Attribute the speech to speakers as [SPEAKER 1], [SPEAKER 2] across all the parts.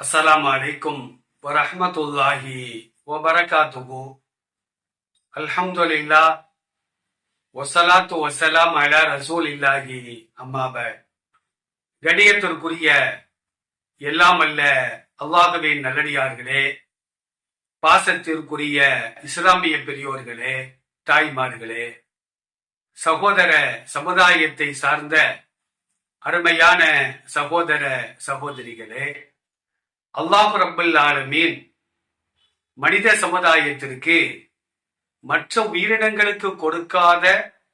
[SPEAKER 1] அஸ்ஸலாம் அலைக்கும் வரஹ்மத்துல்லாஹி வபரகாத்துஹு. அல்ஹம்துலில்லா ஒசலாத்து வசலாம் அலா ரசூலில்லாஹி. அம்மாப கணியத்திற்குரிய எல்லாம் அல்ல அல்லாஹுவின் நல்லடியார்களே பாசத்திற்குரிய இஸ்லாமிய பெரியோர்களே தாய்மார்களே சகோதர சமுதாயத்தை சார்ந்த அருமையான சகோதர சகோதரிகளே அல்லாஹ் ரப்பல் ஆலமீன். மனித சமுதாயத்திற்கு மற்ற உயிரினங்களுக்கு கொடுக்காத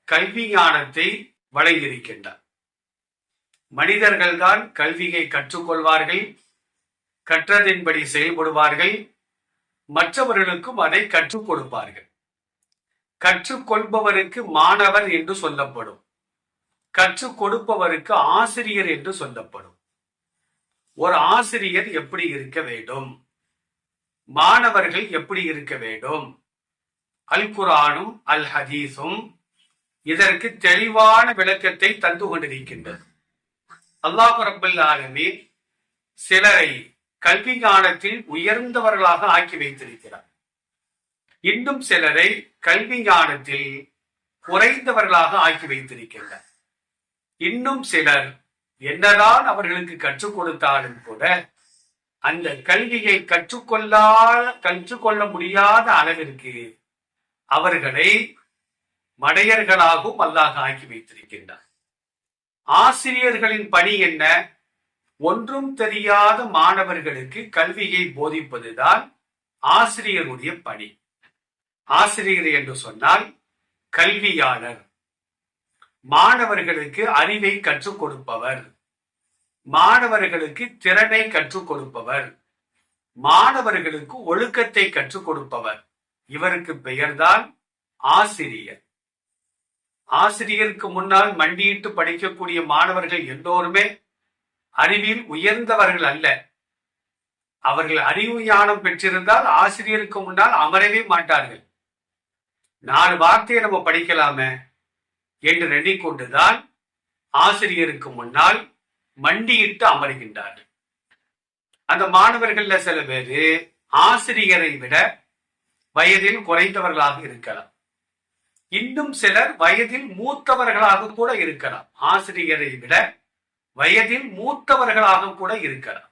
[SPEAKER 1] கல்வி ஞானத்தை வழங்கியிருக்கின்றார். மனிதர்கள்தான் கல்வியை கற்றுக்கொள்வார்கள் கற்றதின்படி செயல்படுவார்கள் மற்றவர்களுக்கும் அதை கற்றுக் கொடுப்பார்கள். கற்றுக்கொள்பவருக்கு மாணவர் என்று சொல்லப்படும் கற்றுக் கொடுப்பவருக்கு ஆசிரியர் என்று சொல்லப்படும். ஒரு ஆசிரியர் எப்படி இருக்க வேண்டும்? மாணவர்கள் எப்படி இருக்க வேண்டும்? அல் குரானும் அல் ஹதீஸும் இதற்கு தெளிவான விளக்கத்தை தந்து கொண்டிருக்கின்றது. அல்லாஹ் ரபுல் ஆலமீன் சிலரை கல்வி ஞானத்தில் உயர்ந்தவர்களாக ஆக்கி வைத்திருக்கிறார். இன்னும் சிலரை கல்வி ஞானத்தில் குறைந்தவர்களாக ஆக்கி வைத்திருக்கின்றனர் இன்னும் சிலர் என்னதான் அவர்களுக்கு கற்றுக் கொடுத்தாலும் கூட அந்த கல்வியை கற்றுக்கொள்ளா கற்றுக்கொள்ள முடியாத அளவிற்கு அவர்களை மடையர்களாகவும் அல்லாஹ் ஆக்கி வைத்திருக்கின்றார் ஆசிரியர்களின் பணி என்ன? ஒன்றும் தெரியாத மாணவர்களுக்கு கல்வியை போதிப்பதுதான் ஆசிரியருடைய பணி. ஆசிரியர் என்று சொன்னால் கல்வியாளர். மாணவர்களுக்கு அறிவை கற்றுக் கொடுப்பவர். மாணவர்களுக்கு திறனை கற்றுக் கொடுப்பவர். மாணவர்களுக்கு ஒழுக்கத்தை கற்றுக் கொடுப்பவர். இவருக்கு பெயர்தான் ஆசிரியர். ஆசிரியருக்கு முன்னால் மண்டியிட்டு படிக்கக்கூடிய மாணவர்கள் எல்லோருமே அறிவில் உயர்ந்தவர்கள் அல்ல. அவர்கள் அறிவு ஞானம் பெற்றிருந்தால் ஆசிரியருக்கு முன்னால் அமரவே மாட்டார்கள். நாலு வார்த்தையை நம்ம படிக்கலாமே என்று எண்ணிக்கொண்டுதான் ஆசிரியருக்கு முன்னால் மண்டியிட்டு அமர்கின்றார்கள். அந்த மாணவர்கள்ல சில பேரு ஆசிரியரை விட வயதில் குறைந்தவர்களாக இருக்கலாம். இன்னும் சிலர் வயதில் மூத்தவர்களாக கூட இருக்கலாம். ஆசிரியரை விட வயதில் மூத்தவர்களாக கூட இருக்கலாம்.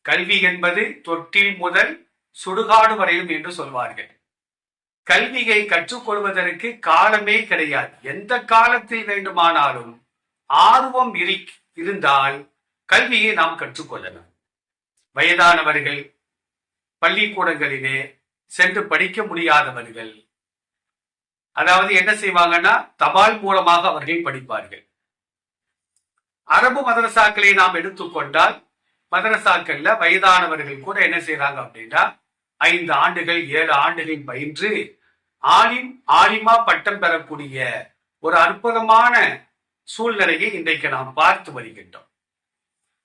[SPEAKER 1] கல்வி என்பது தொட்டில் முதல் சுடுகாடு வரையும் என்று சொல்வார்கள். கல்வியை கற்றுக்கொள்வதற்கு காலமே கிடையாது. எந்த காலத்தில் வேண்டுமானாலும் ஆர்வம் இருந்தால் கல்வியை நாம் கற்றுக்கொள்ளலாம். வயதானவர்கள் பள்ளிக்கூடங்களிலே சென்று படிக்க முடியாதவர்கள் அதாவது என்ன செய்வாங்கன்னா தபால் மூலமாக அவர்கள் படிப்பார்கள். அரபு மதரசாக்களை நாம் எடுத்துக்கொண்டால் மதரசாக்கள்ல வயதானவர்கள் கூட என்ன செய்யறாங்க அப்படின்னா ஐந்து ஆண்டுகள் ஏழு ஆண்டுகள் பயின்று ஆலிம் ஆலிமா பட்டம் பெறக்கூடிய ஒரு அற்புதமான சூழ்நிலையை இன்றைக்கு நாம் பார்த்து வருகின்றோம்.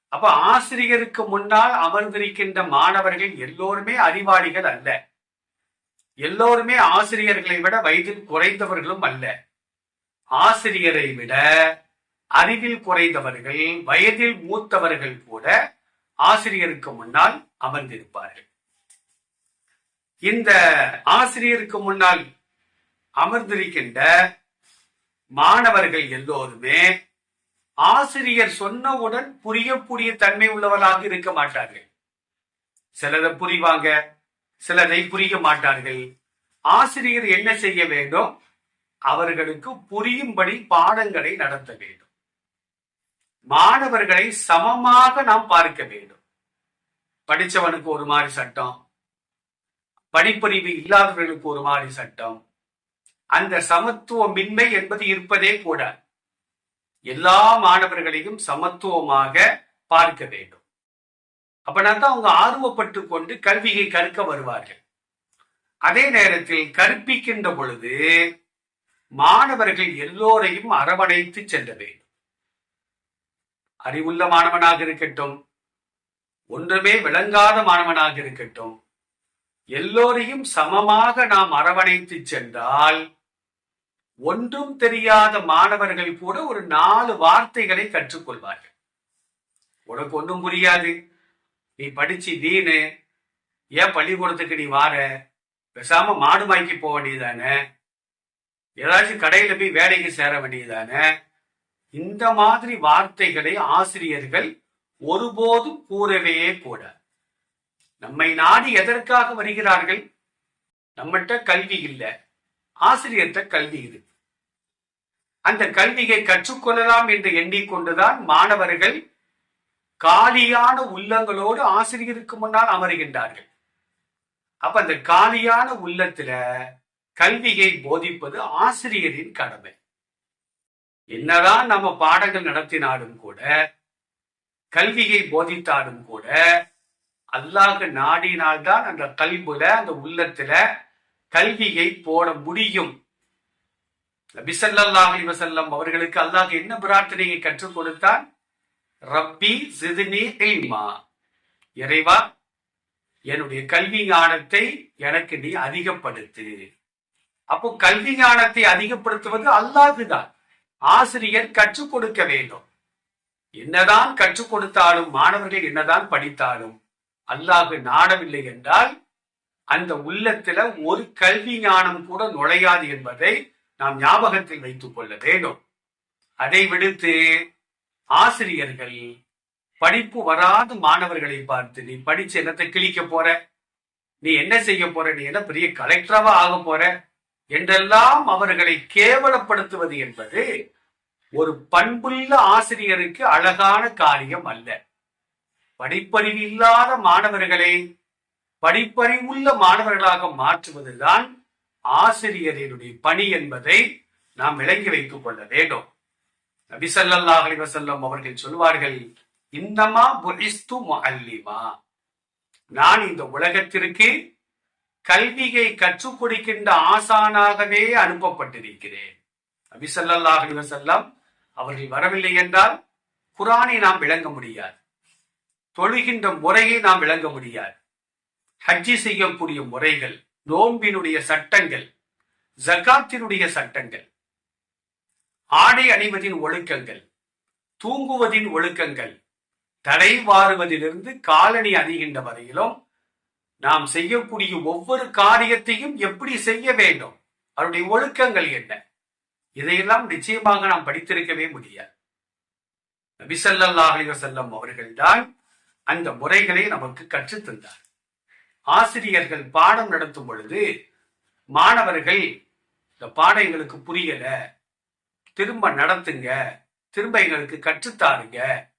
[SPEAKER 1] அப்ப ஆசிரியருக்கு முன்னால் அமர்ந்திருக்கின்ற மாணவர்கள் எல்லோருமே அறிவாளிகள் அல்ல. எல்லோருமே ஆசிரியர்களை விட வயதில் குறைந்தவர்களும் அல்ல. ஆசிரியரை விட அறிவில் குறைந்தவர்கள் வயதில் மூத்தவர்கள் கூட ஆசிரியருக்கு முன்னால் அமர்ந்திருப்பார்கள். இந்த ஆசிரியருக்கு முன்னால் அமர்ந்திருக்கின்ற மாணவர்கள் எல்லோருமே ஆசிரியர் சொன்னவுடன் புரியக்கூடிய தன்மை உள்ளவராக இருக்க மாட்டார்கள். சிலரை புரிவாங்க சிலரை புரிய மாட்டார்கள். ஆசிரியர் என்ன செய்ய வேண்டும்? அவர்களுக்கு புரியும்படி பாடங்களை நடத்த வேண்டும். மாணவர்களை சமமாக நாம் பார்க்க வேண்டும். படிச்சவனுக்கு ஒரு மாதிரி சட்டம் படிப்பறிவு இல்லாதவர்களுக்கு ஒரு மாதிரி சட்டம் அந்த சமத்துவமின்மை என்பது இருப்பதே கூட எல்லா மாணவர்களையும் சமத்துவமாக பார்க்க வேண்டும். அப்படின்னா தான் அவங்க ஆர்வப்பட்டு கொண்டு கல்வியை கற்க வருவார்கள். அதே நேரத்தில் கற்பிக்கின்ற பொழுது மாணவர்கள் எல்லோரையும் அரவணைத்து செல்ல வேண்டும். அறிவுள்ள மாணவனாக இருக்கட்டும் ஒன்றுமே விளங்காத மாணவனாக இருக்கட்டும் எல்லோரையும் சமமாக நாம் அரவணைத்து சென்றால் ஒன்றும் தெரியாத மாணவர்கள் கூட ஒரு நாலு வார்த்தைகளை கற்றுக்கொள்வார்கள். உனக்கு ஒன்றும் புரியாது. நீ படிச்சு நீனு. ஏன் பள்ளிக்கூடத்துக்கு நீ வார? பேசாம மாடு வாங்கி போக வேண்டியதானே ஏதாச்சும் கடையில போய் வேலைக்கு சேர வேண்டியதானே இந்த மாதிரி வார்த்தைகளை ஆசிரியர்கள் ஒருபோதும் கூறவே கூட நம்மை நாடி எதற்காக வருகிறார்கள்? நம்மகிட்ட கல்வி இல்லை. ஆசிரியர்கிட்ட கல்வி இருக்கு. அந்த கல்வியை கற்றுக்கொள்ளலாம் என்று எண்ணிக்கொண்டுதான் மாணவர்கள் காலியான உள்ளங்களோடு ஆசிரியருக்கு முன்னால் அமருகின்றார்கள். அப்ப அந்த காலியான உள்ளத்துல கல்வியை போதிப்பது ஆசிரியரின் கடமை. என்னதான் நம்ம பாடங்கள் நடத்தினாலும் கூட கல்வியை போதித்தாலும் கூட அல்லாஹ் நாடினால்தான் அந்த கல்வில அந்த உள்ளத்துல கல்வியை போட முடியும். நபிசல்லாஹ் அலிவசல்லம் அவர்களுக்கு அல்லாஹ் என்ன பிரார்த்தனையை கற்றுக் கொடுத்தான்? ரப்பி சிதினி இல்மா. இறைவா என்னுடைய கல்வி ஞானத்தை எனக்கு நீ அதிகப்படுத்து. அப்போ கல்வி ஞானத்தை அதிகப்படுத்துவது அல்லாதுதான் ஆசிரியர் கற்றுக் கொடுக்க வேண்டும். என்னதான் கற்றுக் கொடுத்தாலும் மாணவர்கள் என்னதான் படித்தாலும் அல்லாஹு நாடவில்லை என்றால் அந்த உள்ளத்துல ஒரு கல்வி ஞானம் கூட நுழையாது என்பதை நாம் ஞாபகத்தில் வைத்துக் கொள்ள வேண்டும். அதை விடுத்து ஆசிரியர்கள் படிப்பு வராத மாணவர்களை பார்த்து நீ படிச்சு என்னத்தை கிழிக்க போற? நீ என்ன செய்ய போற? நீ என்ன பெரிய கலெக்டராவா ஆக போற? என்றெல்லாம் அவர்களை கேவலப்படுத்துவது என்பது ஒரு பண்புள்ள ஆசிரியருக்கு அழகான காரியம் அல்ல. படிப்பறிவு இல்லாத மாணவர்களை படிப்பறிவுள்ள மாணவர்களாக மாற்றுவதுதான் ஆசிரியரினுடைய பணி என்பதை நாம் விளங்கி வைத்துக் கொள்ள வேண்டும். நபிசல்லா அலிவசல்லம் அவர்கள் சொல்வார்கள் இன்னமா புரிஸ்து அல்லிமா நான் இந்த உலகத்திற்கு கல்வியை கற்றுக் கொடுக்கின்ற ஆசானாகவே அனுப்பப்பட்டிருக்கிறேன். நபிசல்லா அலிவசல்லம் அவர்கள் வரவில்லை என்றால் குரானை நாம் விளங்க முடியாது. தொழுகின்ற முறையை நாம் விளங்க முடியாது. ஹஜ்ஜி செய்யக்கூடிய முறைகள் நோன்பினுடைய சட்டங்கள் ஜகாத்தினுடைய சட்டங்கள் ஆடை அணிவதின் ஒழுக்கங்கள் தூங்குவதின் ஒழுக்கங்கள் தடை வாருவதிலிருந்து காலணி அணிகின்ற வரையிலும் நாம் செய்யக்கூடிய ஒவ்வொரு காரியத்தையும் எப்படி செய்ய வேண்டும் அவருடைய ஒழுக்கங்கள் என்ன இதையெல்லாம் நிச்சயமாக நாம் படித்திருக்கவே முடியாது. நபிசல்லாஹ் செல்லம் அவர்கள்தான் அந்த முறைகளை நமக்கு கற்றுத்தந்தார். ஆசிரியர்கள் பாடம் நடத்தும் பொழுது மாணவர்கள் இந்த பாடம் எங்களுக்கு புரியல. திரும்ப நடத்துங்க. திரும்ப எங்களுக்கு கற்றுத்தாருங்க.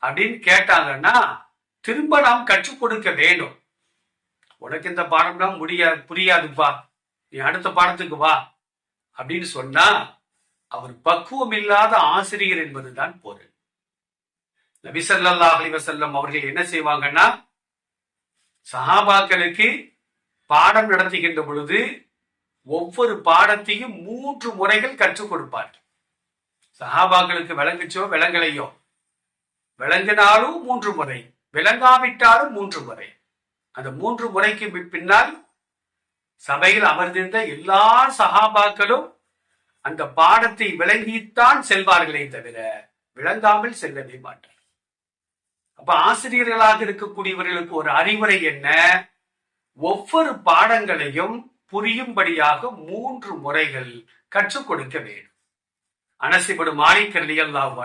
[SPEAKER 1] அப்படின்னு கேட்டாங்கன்னா திரும்ப நாம் கற்றுக் கொடுக்க வேண்டும். உனக்கு இந்த பாடம்லாம் முடியாது புரியாதுப்பா. நீ அடுத்த பாடத்துக்கு வா. அப்படின்னு சொன்னா அவர் பக்குவம் இல்லாத ஆசிரியர் என்பதுதான் பொருள். நபிசல்லா அலிவசல்லம் அவர்கள் என்ன செய்வாங்கன்னா சஹாபாக்களுக்கு பாடம் நடத்துகின்ற பொழுது ஒவ்வொரு பாடத்தையும் மூன்று முறைகள் கற்றுக் கொடுப்பார் சஹாபாக்களுக்கு விளங்குச்சோ விளங்கலையோ? விளங்கினாலும் மூன்று முறை விளங்காவிட்டாலும் மூன்று முறை. அந்த மூன்று முறைக்கு பின்னால் சபையில் அமர்ந்திருந்த எல்லா சகாபாக்களும் அந்த பாடத்தை விளங்கித்தான் செல்வார்களே தவிர விளங்காமல் செல்லவே மாட்டார் அப்ப ஆசிரியர்களாக இருக்கக்கூடியவர்களுக்கு ஒரு அறிவுரை என்ன? ஒவ்வொரு பாடங்களையும் புரியும்படியாக மூன்று முறைகள் கற்றுக் கொடுக்க வேண்டும். அனசிபடும் மாலிக்கரலி அல்லாஹ்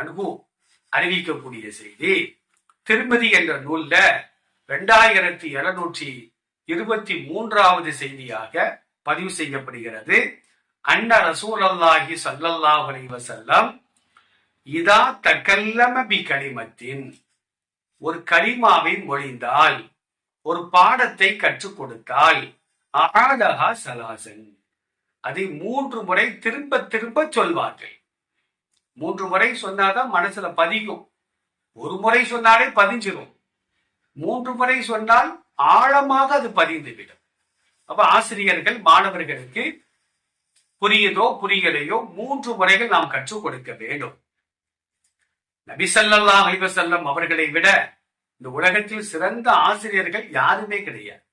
[SPEAKER 1] அறிவிக்கக்கூடிய செய்தி திருமதி என்ற நூல்ல இரண்டாயிரத்தி இருநூற்றி இருபத்தி மூன்றாவது செய்தியாக பதிவு செய்யப்படுகிறது. அன்ன ரசூலல்லாஹி சல்லல்லாஹ் அலைவசல்லம் இதா தக்கல்லம பி கனிமத்தின் ஒரு கலிமாவை மொழிந்தால் ஒரு பாடத்தை கற்றுக் கொடுத்தால் ஆடகா சலாசன். அதை மூன்று முறை திரும்ப திரும்ப சொல்வார்கள். மூன்று முறை சொன்னாதான் மனசுல பதியும். ஒரு முறை சொன்னாலே பதிஞ்சிரும். மூன்று முறை சொன்னால் ஆழமாக அது பதிந்துவிடும். அப்ப ஆசிரியர்கள் மாணவர்களுக்கு புரியுதோ புரியலையோ மூன்று முறைகள் நாம் கற்றுக் கொடுக்க வேண்டும். நபிசல்லா அலிவசல்லம் அவர்களை விட இந்த உலகத்தில் சிறந்த ஆசிரியர்கள் யாருமே கிடையாது.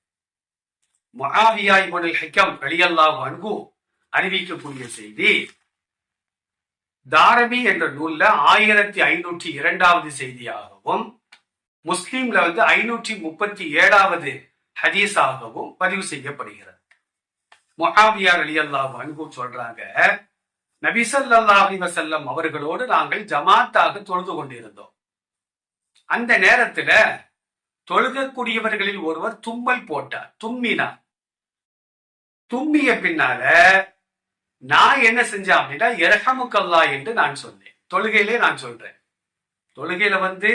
[SPEAKER 1] மகாவியா இவனில் ஹக்கம் அலியல்லாஹ் அன்பு அறிவிக்கக்கூடிய செய்தி தாரபி என்ற நூல்ல ஆயிரத்தி ஐநூற்றி இரண்டாவது செய்தியாகவும் முஸ்லீம்ல வந்து ஐநூற்றி முப்பத்தி ஏழாவது ஹதீஸாகவும் பதிவு செய்யப்படுகிறது. மொஹாவியார் அலி அல்லாஹ் அன்பு சொல்றாங்க நபிசல்லாஹி வசல்லம் அவர்களோடு நாங்கள் ஜமாத்தாக தொழுது கொண்டிருந்தோம். அந்த நேரத்துல தொழுகக்கூடியவர்களில் ஒருவர் தும்மல் போட்டார் தும்மினார். தும்மிய பின்னால நான் என்ன செஞ்சேன் அப்படின்னா இரஹமுக்கல்லா என்று நான் சொன்னேன். தொழுகையிலே நான் சொல்றேன். தொழுகையில வந்து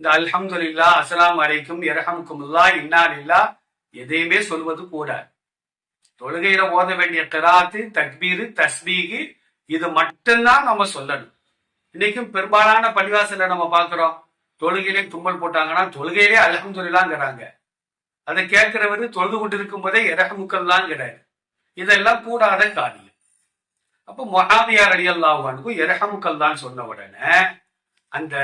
[SPEAKER 1] இந்த அல்ஹம்துலில்லா அஸ்ஸலாமு அலைக்கும் இரஹமுக்குமுல்லா இன்னார் இல்லா எதையுமே சொல்வது கூட தொழுகையில ஓத வேண்டிய கிராத்து தக்பீரு தஸ்பீகு இது மட்டும்தான் நம்ம சொல்லணும். இன்னைக்கும் பெரும்பாலான பள்ளிவாசல நம்ம பார்க்கிறோம் தொழுகையிலே தும்மல் போட்டாங்கன்னா தொழுகையிலே அல்ஹம்துலில்லாங்கிறாங்க. அதை கேட்கிறவரு தொழுது கொண்டிருக்கும் போதே இரஹமுக்கல்லாங்கிறாரு இதெல்லாம் கூடாத காரியம். அப்போ மொஹாமியார் அலி அல்லாஹானுக்கும் இரஹமுக்கல்லான்னு சொன்ன உடனே அந்த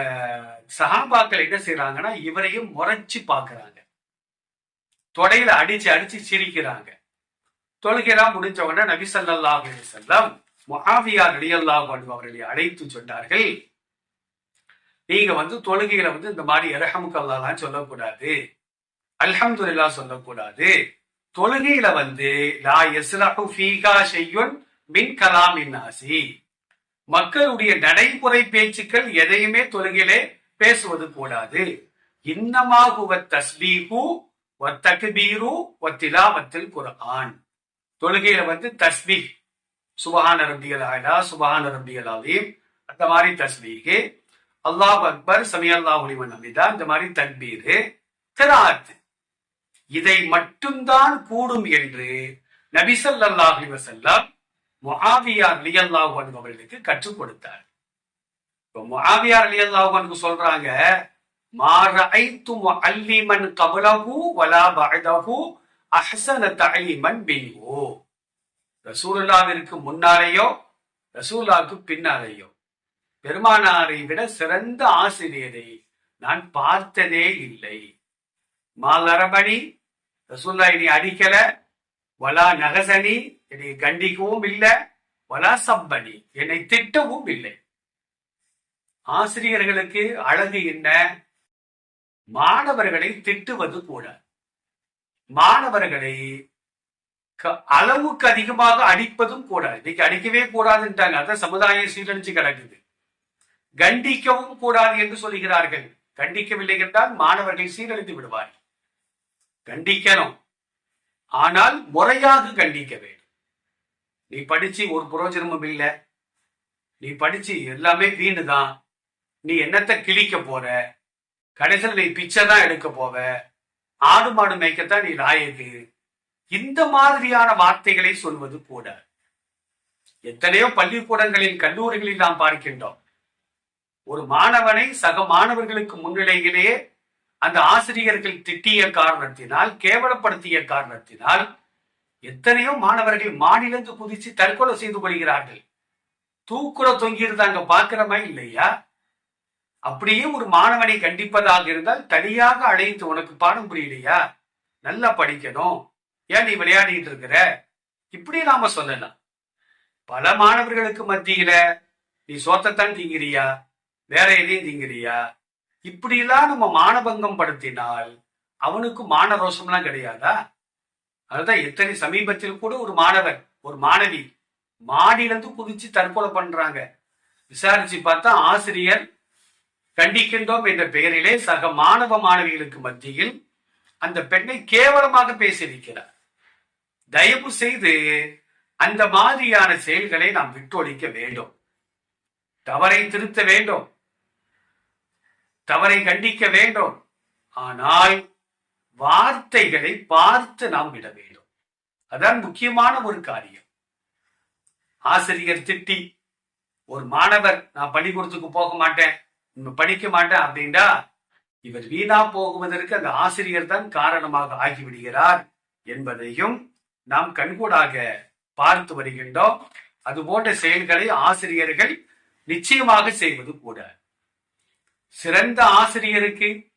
[SPEAKER 1] சஹாபாக்கள் என்ன செய்யறாங்கன்னா இவரையும் முறைச்சு பாக்குறாங்க தொடையில அடிச்சு அடிச்சு சிரிக்கிறாங்க. தொழுகையெல்லாம் முடிஞ்ச உடனே நபி ஸல்லல்லாஹு செல்லம் வஸல்லம் முஆவியார் அவர்களை அழைத்து சொன்னார்கள். நீங்க வந்து தொழுகையில வந்து இந்த மாதிரி இரஹமுக்கல்லாலாம் சொல்லக்கூடாது. அல்ஹம்துல்லா சொல்லக்கூடாது. தொழுகையில வந்து லா யஸ்லஹு ஃபீகா ஷையுன் மின் கலாம் இன்னாசி மக்களுடைய நடைமுறை பேச்சுக்கள் எதையுமே தொழுகையிலே பேசுவது கூடாது. இன்னமாகுவ தஸ்பீஹு வ ஒத்திலா வ திலாவத்தில் தொழுகையில வந்து தஸ்பீ. சுபஹான ரப்பியல் சுபஹான ரப்பியல் அலீம் அந்த மாதிரி தஸ்பீஹு. அல்லாஹ் அக்பர் சமி அல்லாஹ் லிமன் அமிதா இந்த மாதிரி தக்பீரு. திராத். இதை மட்டும்தான் கூடும் என்று நபி ஸல்லல்லாஹு அலைஹி வஸல்லம் முஆவியார் ரலியல்லாஹு அவர்களுக்கு கற்றுக் கொடுத்தார். இப்போ முஹாவியார் அலி அல்லாஹ் சொல்றாங்க மாற ஐத்து அல்லிமன் கபலகு வலா பகதகு அஹசன தஅலீமன் மின்ஹு ரசூலுல்லாஹ்விற்கு முன்னாலேயோ ரசூல்லாவுக்கு பின்னாலேயோ. பெருமானாரை விட சிறந்த ஆசிரியரை நான் பார்த்ததே இல்லை. மாலரபணி ரசூல்லா இனி அடிக்கல. வலா நகசனி என்னை கண்டிக்கவும் இல்லை. வலா சப்பனி என்னை திட்டவும் இல்லை. ஆசிரியர்களுக்கு அழகு என்ன? மாணவர்களை திட்டுவது கூட. மாணவர்களை க- அளவுக்கு அதிகமாக அடிப்பதும் கூடாது. இன்னைக்கு அடிக்கவே கூடாதுன்றாங்க அதான் சமுதாயம் சீரழிச்சு கிடக்குது. கண்டிக்கவும் கூடாது என்று சொல்லுகிறார்கள். கண்டிக்கவில்லை என்றால் மாணவர்கள் சீரழித்து விடுவார்கள். கண்டிக்கணும். ஆனால் முறையாக கண்டிக்க வேண்டும். நீ படிச்சு ஒரு புரோஜனமும் இல்லை. நீ படிச்சு எல்லாமே வீணுதான். நீ என்னத்தை கிழிக்க போற? கடைசியில் நீ பிச்சை தான் எடுக்க போவ. ஆடு மாடு மேய்க்கத்தான் நீ லாயக்கு இந்த மாதிரியான வார்த்தைகளை சொல்வது கூட. எத்தனையோ பள்ளிக்கூடங்களில் கல்லூரிகளில் நாம் பார்க்கின்றோம். ஒரு மாணவனை சக மாணவர்களுக்கு முன்னிலையிலேயே அந்த ஆசிரியர்கள் திட்டிய காரணத்தினால் கேவலப்படுத்திய காரணத்தினால் எத்தனையோ மாணவர்கள் மாநிலந்து குதிச்சு தற்கொலை செய்து கொள்கிறார்கள். தூக்குற தொங்கியிருந்தாங்க பாக்குறமா இல்லையா? அப்படியே ஒரு மாணவனை கண்டிப்பதாக இருந்தால் தனியாக அழைத்து உனக்கு பாடம் புரியலையா? நல்லா படிக்கணும். ஏன் நீ விளையாடிட்டு இருக்கிற? இப்படி நாம சொல்லலாம். பல மாணவர்களுக்கு மத்தியில நீ சோத்தத்தான் திங்கிறியா? வேற எதையும் திங்கிறியா? இப்படிலாம் நம்ம மானபங்கம் படுத்தினால் அவனுக்கு மான ரோஷம்லாம் கிடையாதா? அதுதான் எத்தனை சமீபத்தில் கூட ஒரு மாணவன் ஒரு மாணவி மாடியிலிருந்து குதிச்சு தற்கொலை பண்றாங்க. விசாரிச்சு பார்த்தா ஆசிரியர் கண்டிக்கின்றோம் என்ற பெயரிலே சக மாணவ மாணவிகளுக்கு மத்தியில் அந்த பெண்ணை கேவலமாக பேசியிருக்கிறார். தயவு செய்து அந்த மாதிரியான செயல்களை நாம் விட்டொழிக்க வேண்டும். தவறை திருத்த வேண்டும். தவறை கண்டிக்க வேண்டும். ஆனால் வார்த்தைகளை பார்த்து நாம் விட வேண்டும். அதான் முக்கியமான ஒரு காரியம். ஆசிரியர் திட்டி ஒரு மாணவர் நான் பள்ளிக்கூடத்துக்கு போக மாட்டேன். படிக்க மாட்டேன் அப்படின்னா இவர் வீணா போகுவதற்கு அந்த ஆசிரியர் தான் காரணமாக ஆகிவிடுகிறார் என்பதையும் நாம் கண்கூடாக பார்த்து வருகின்றோம். அது போன்ற செயல்களை ஆசிரியர்கள் நிச்சயமாக செய்வது கூட. சிறந்த ஆசிரியருக்கு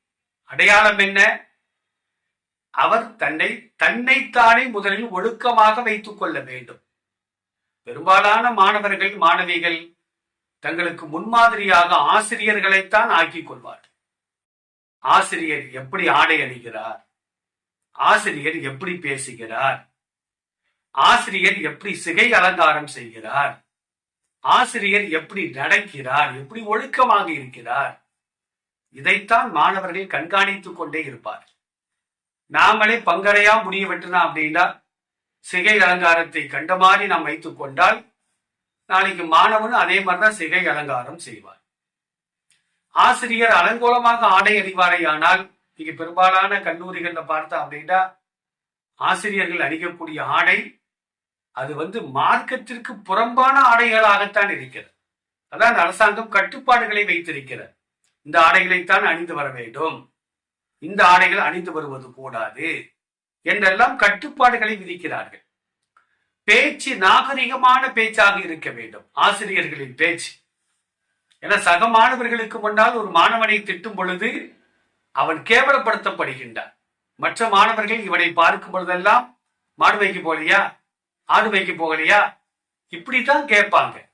[SPEAKER 1] அடையாளம் என்ன? அவர் தன்னை தன்னைத்தானே முதலில் ஒழுக்கமாக வைத்துக் கொள்ள வேண்டும். பெரும்பாலான மாணவர்கள் மாணவிகள் தங்களுக்கு முன்மாதிரியாக ஆசிரியர்களைத்தான் ஆக்கிக் கொள்வார். ஆசிரியர் எப்படி ஆடை அணிகிறார்? ஆசிரியர் எப்படி பேசுகிறார்? ஆசிரியர் எப்படி சிகை அலங்காரம் செய்கிறார்? ஆசிரியர் எப்படி நடக்கிறார்? எப்படி ஒழுக்கமாக இருக்கிறார்? இதைத்தான் மாணவர்கள் கண்காணித்துக் கொண்டே இருப்பார். நாமளே பங்கரையா முடிய வெட்டினா அப்படின்னா சிகை அலங்காரத்தை கண்ட மாதிரி நாம் வைத்துக் கொண்டால் நாளைக்கு மாணவனும் அதே மாதிரிதான் சிகை அலங்காரம் செய்வார். ஆசிரியர் அலங்கோலமாக ஆடை அணிவாரே ஆனால் இங்க பெரும்பாலான கல்லூரிகள்ல பார்த்தா அப்படின்னா ஆசிரியர்கள் அணிக்கக்கூடிய ஆடை அது வந்து மார்க்கத்திற்கு புறம்பான ஆடைகளாகத்தான் இருக்கிறது. அதான் அரசாங்கம் கட்டுப்பாடுகளை வைத்திருக்கிறது. இந்த ஆடைகளைத்தான் அணிந்து வர வேண்டும். இந்த ஆடைகள் அணிந்து வருவது கூடாது என்றெல்லாம் கட்டுப்பாடுகளை விதிக்கிறார்கள். பேச்சு நாகரிகமான பேச்சாக இருக்க வேண்டும். ஆசிரியர்களின் பேச்சு. என சக மாணவர்களுக்கு முன்னால் ஒரு மாணவனை திட்டும் பொழுது அவன் கேவலப்படுத்தப்படுகின்றான். மற்ற மாணவர்கள் இவனை பார்க்கும் பொழுதெல்லாம் மாடு வைக்க போகலையா? ஆடு வைக்க போகலையா? இப்படித்தான் கேட்பாங்க.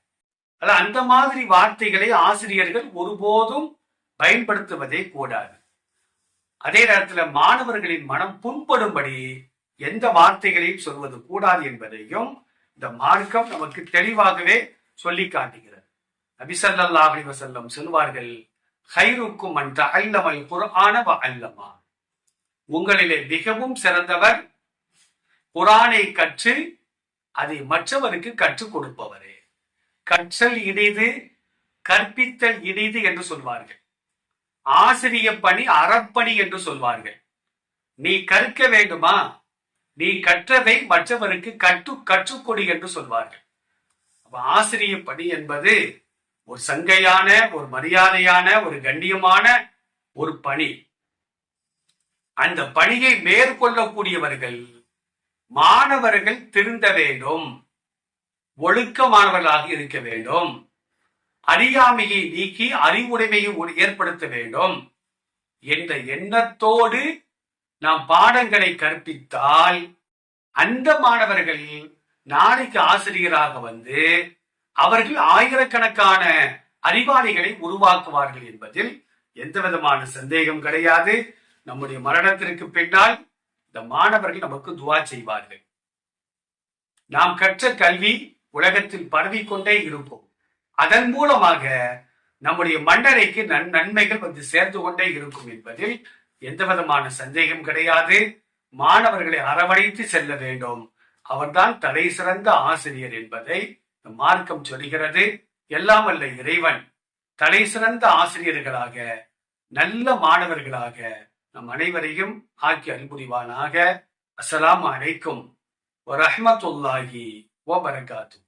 [SPEAKER 1] அல்ல அந்த மாதிரி வார்த்தைகளை ஆசிரியர்கள் ஒருபோதும் பயன்படுத்துவதே கூடாது. அதே நேரத்தில் மாணவர்களின் மனம் புண்படும்படி எந்த வார்த்தைகளையும் சொல்வது கூடாது என்பதையும் இந்த மார்க்கம் நமக்கு தெளிவாகவே சொல்லி காட்டுகிறது. நபிசல்லா அலி வசல்லம் சொல்வார்கள் ஹைருக்கும் அன்ற அல்லமல் குரான அல்லமா உங்களிலே மிகவும் சிறந்தவர் குரானை கற்று அதை மற்றவருக்கு கற்றுக் கொடுப்பவரே. கற்றல் இனிது கற்பித்தல் இனிது என்று சொல்வார்கள். ஆசிரிய பணி அறப்பணி என்று சொல்வார்கள். நீ கற்க வேண்டுமா? நீ கற்றதை மற்றவருக்கு கற்று கற்றுக்கொடு என்று சொல்வார்கள். அப்ப ஆசிரிய பணி என்பது ஒரு சங்கையான ஒரு மரியாதையான ஒரு கண்ணியமான ஒரு பணி. அந்த பணியை மேற்கொள்ளக்கூடியவர்கள் மாணவர்கள் திருந்த வேண்டும். ஒழுக்கமானவர்களாக இருக்க வேண்டும். அறியாமையை நீக்கி அறிவுடைமையை ஏற்படுத்த வேண்டும். என்ற எண்ணத்தோடு நாம் பாடங்களை கற்பித்தால் அந்த மாணவர்கள் நாளைக்கு ஆசிரியராக வந்து அவர்கள் ஆயிரக்கணக்கான அறிவாளிகளை உருவாக்குவார்கள் என்பதில் எந்த விதமான சந்தேகம் கிடையாது. நம்முடைய மரணத்திற்கு பின்னால் இந்த மாணவர்கள் நமக்கு துவா செய்வார்கள். நாம் கற்ற கல்வி உலகத்தில் பரவிக்கொண்டே இருக்கும். அதன் மூலமாக நம்முடைய மன்னரைக்கு நன் நன்மைகள் வந்து சேர்ந்து கொண்டே இருக்கும் என்பதில் எந்த விதமான சந்தேகம் கிடையாது. மாணவர்களை அரவணைத்து செல்ல வேண்டும். அவர்தான் தலை சிறந்த ஆசிரியர் என்பதை மார்க்கம் சொல்கிறது எல்லாம் அல்ல இறைவன். தலை சிறந்த ஆசிரியர்களாக நல்ல மாணவர்களாக நம் அனைவரையும் ஆக்கி அன்புரிவானாக. அஸ்லாம் அலைக்கும். வரஹமத்துல்லாஹி வபரகாத்து